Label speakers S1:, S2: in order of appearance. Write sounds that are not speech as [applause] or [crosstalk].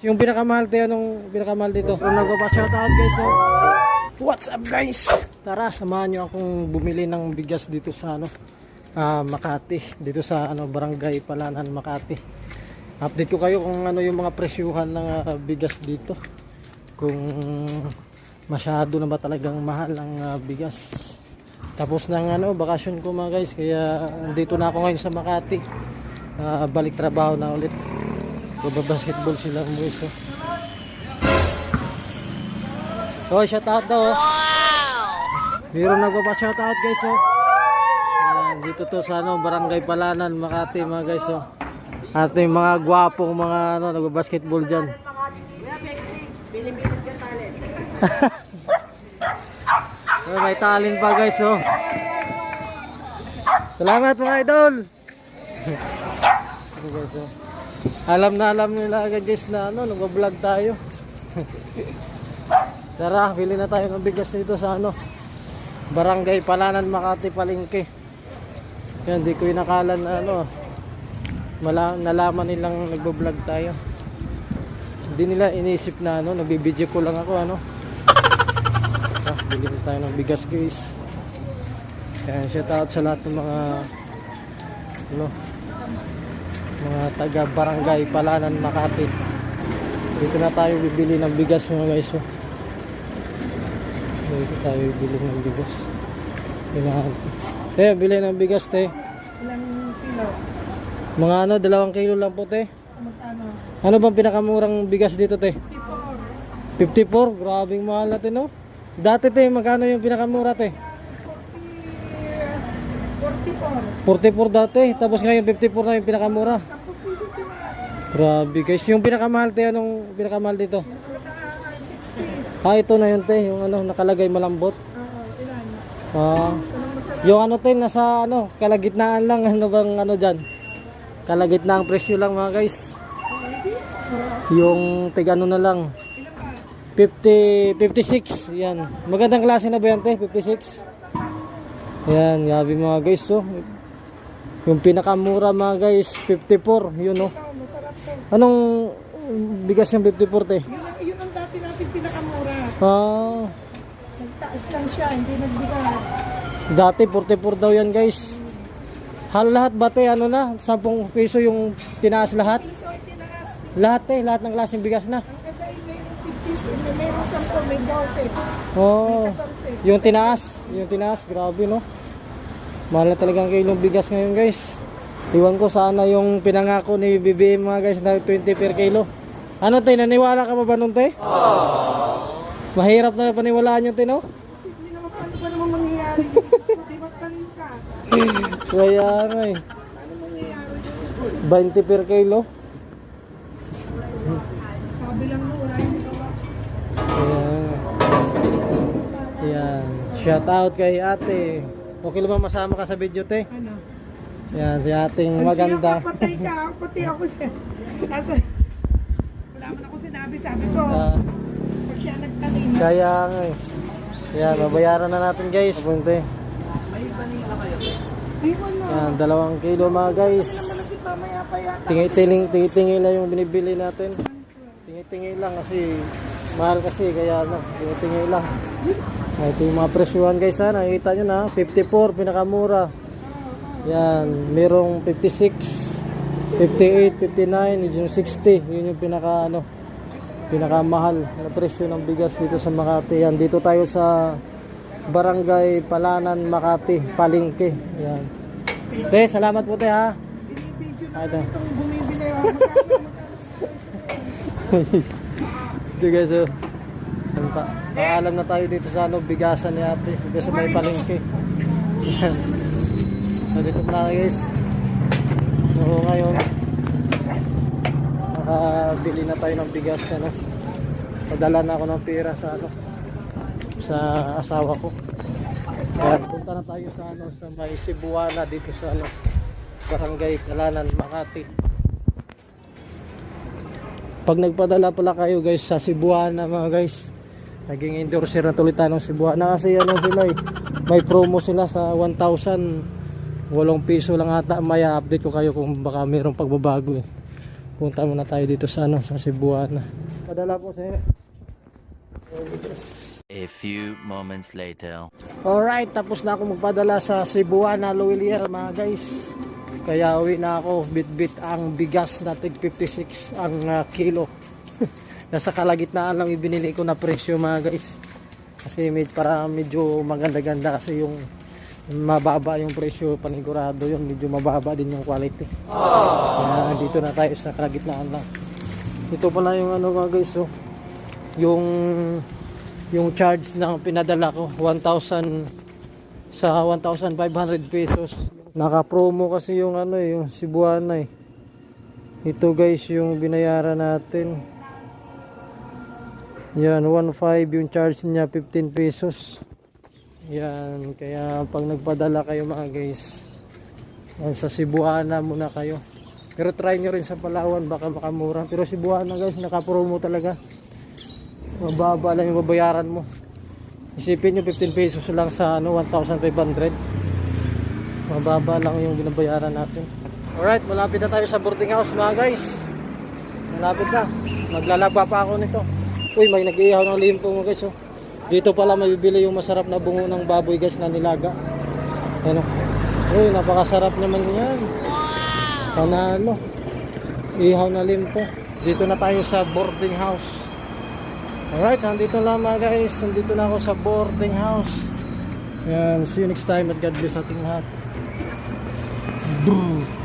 S1: Yung pinakamahal tayo nung pinakamahal dito. Kung nagpapa-shout out guys, so what's up guys? Tara, samahan nyo akong bumili ng bigas dito sa ano, ah, Makati. Dito sa ano, Barangay Palanan, Makati. Update ko kayo kung ano yung mga presyuhan ng ah, bigas dito. Kung masyado na ba talagang mahal ang ah, bigas. Tapos ng ano, bakasyon ko mga guys, kaya dito na ako ngayon sa Makati. Ah, balik trabaho na ulit. Basketball sila boys oh. Oh, shout out daw oh. Meron nagpapa-shout out guys oh. Ayan, dito to sa ano, Barangay Palanan, Makati mga guys oh. Ating mga gwapong mga ano, nagbabasketball diyan. [laughs] oh, may talent pa guys oh. Salamat mga idol. [laughs] Guys oh. Alam na alam nila agad guys na ano, nag-vlog tayo. [laughs] Tara, bili na tayo ng bigas dito sa ano. Barangay Palanan, Makati, Palengke. Yan, di ko inakalan na ano. Mala, nalaman nilang nagbo-vlog tayo. Hindi nila inisip na ano, nagbibideo ko lang ako ano. Ah, bili na tayo ng bigas guys. Yan, shout out sa lahat ng mga ano, mga taga barangay Palanan Makati dito na tayo bibili ng bigas mga guys oh. dito tayo bibili ng bigas Binahan. te bili ng bigas te
S2: Ilang kilo?
S1: mga ano dalawang kilo lang po te
S2: magkano?
S1: ano bang pinakamurang bigas dito te
S2: 54.
S1: 54 grabing mahal natin no dati te magkano yung pinakamura te
S2: 44.
S1: 44 dati tapos ngayon 54 na yung pinakamura
S2: 10 piso tinaas.
S1: grabe guys yung pinakamahal te anong pinakamahal dito
S2: Magkano? 60.
S1: ah ito na yun te yung ano nakalagay malambot? Ah, yung ano tin nasa ano, kalagitnaan lang [laughs] ano bang ano diyan. Kalagitnaang presyo lang mga guys. Yung tig ano na lang. 50 56 yan. Magandang klase na ba yan te? 56. Yan, yabi mga guys oh. Yung pinakamura mga guys 54, yun oh.
S2: Ito, masarap to.
S1: Anong bigas yung 54 te?
S2: Yun, ang- yun ang dati natin pinakamura.
S1: Ah,
S2: Nagtaas lang siya, hindi nagbigat.
S1: Dati 44 daw yan guys. Hal lahat ba te ano na? 10 piso yung tinaas lahat?
S2: Piso ay tinaas.
S1: Lahat eh, lahat ng klaseng bigas na.
S2: Ang ganda ay mayroong 50, may mayroong 10, may 12,
S1: Oh,
S2: 14.
S1: yung tinaas, yung tinaas, grabe no. Mahal na talagang kilong bigas ngayon guys. Iwan ko sana yung pinangako ni BBM mga guys na 20 per kilo. Ano te, naniwala ka pa ba nun te? Mahirap na paniwalaan yung te no?
S2: Hindi naman paano ba naman mangyayari yun? Hindi magtanim ka. [laughs]
S1: Kaya eh.
S2: Mangyayari yun?
S1: 20 per kilo.
S2: Sabi lang mo, wala yung gawa.
S1: Ayan. Ayan. Shout out kay ate. Okay lang ba masama ka sa video, te?
S2: Ano?
S1: Yan, si ating
S2: Ay,
S1: maganda.
S2: Siya, patay ka, [laughs] pati ako siya. Nasa, wala man ako sinabi, sabi ko,
S1: Ah,
S2: pag siya nagtanim,
S1: kaya nga eh. Yan, babayaran na natin guys. Apunte.
S2: ay wala.
S1: Yan, dalawang kilo mga guys. Tingi-tingi lang yung binibili natin. Tingi-tingi lang kasi mahal kasi kaya ano, tingi-tingi lang. Ito yung mga presyuhan guys ha, nakikita nyo na, 54 pinakamura. Yan, merong 56, 58, 59, yung 60, yun yung pinaka ano, pinakamahal na presyo ng bigas dito sa Makati. Yan, dito tayo sa Barangay Palanan, Makati, Palengke. Yan. Te, salamat po te ha.
S2: Binibidyo na
S1: ito.
S2: itong bumibili. [laughs] ah. Magkano, magkano?
S1: Ito guys, oh. Pa. Paalam na tayo dito sa ano, bigasan ni ate. Dito sa may palengke. Yan. So, dito na guys. So, ngayon, nakabili na tayo ng bigas. Ano. Padala na ako ng pera sa ano, sa asawa ko. Kaya punta na tayo sa ano, sa may Cebuana dito sa ano, Barangay Kalanan, Makati. Pag nagpadala pala kayo guys sa Cebuana mga guys Naging endorser na tuloy tayo ng Cebuana Kasi ano sila eh May promo sila sa 1,000 Walong piso lang ata Maya update ko kayo kung baka mayroong pagbabago eh Punta muna tayo dito sa ano, sa Cebuana. Padala po sa
S3: A few moments later.
S1: Alright, tapos na ako magpadala sa Cebuana, Luwilier mga guys. Kaya uwi na ako, bit-bit ang bigas na tig 56 ang ah, kilo. [laughs] Nasa kalagitnaan lang ibinili ko na presyo mga guys. Kasi med, para medyo maganda-ganda kasi yung mababa yung presyo panigurado yun. Medyo mababa din yung quality. Kaya dito na tayo sa kalagitnaan lang. Ito pala yung ano mga guys oh, yung yung charge na pinadala ko 1,000 sa 1,500 pesos naka-promo kasi yung ano eh, yung Cebuana eh. Ito guys yung binayaran natin. Yan 1.5 yung charge niya 15 pesos. Yan kaya pag nagpadala kayo mga guys sa Cebuana muna kayo. Pero try nyo rin sa Palawan baka makamura. Pero Cebuana guys naka-promo talaga. Mababa lang yung babayaran mo. Isipin nyo 15 pesos lang sa ano 1,500 mababa lang yung binabayaran natin. Alright malapit na tayo sa boarding house mga guys. Malapit na. Maglalaba pa ako nito. Uy may nag-iihaw ng limpo mga guys oh. dito pala mabibili yung masarap na bungo ng baboy guys na nilaga. Ano uy napakasarap naman yan. Panalo. Ihaw na limpo. Dito na tayo sa boarding house. Alright, nandito lang mga guys. Nandito na ako sa boarding house. Yan, see you next time at God bless ating lahat. Бррр.